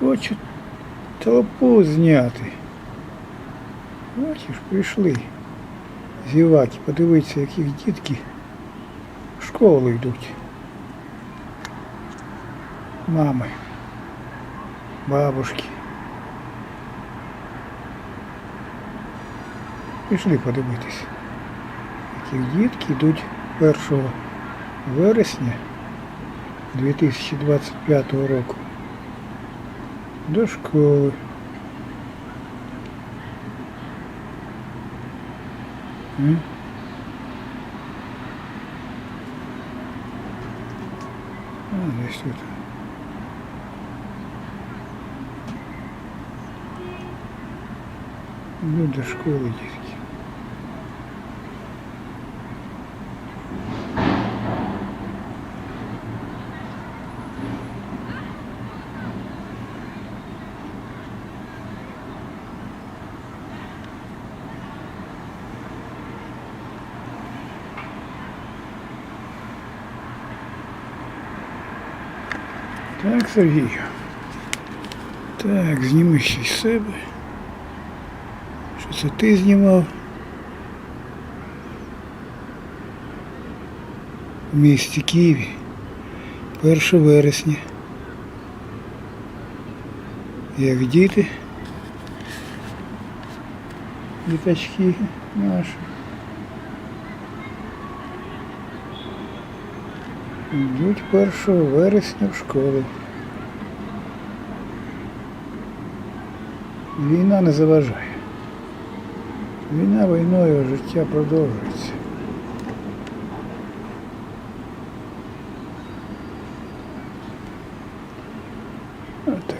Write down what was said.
Хочуть толпу зняти. Бачиш, прийшли. Зіваки, подивіться, яких дітки в школу йдуть. Мами, бабушки. Пішли подивитись, які дітки йдуть 1 вересня 2025 року до школи. М? А, десь тут. Ну, до школи дітки. Так, Сергію. Так, зніми ще з себе. Що це ти знімав? В місті Києві. 1 вересня. Як діти. Діточки наші. Йдуть 1 вересня в школу. Війна не заважає. Війна війною, життя продовжується. Отак.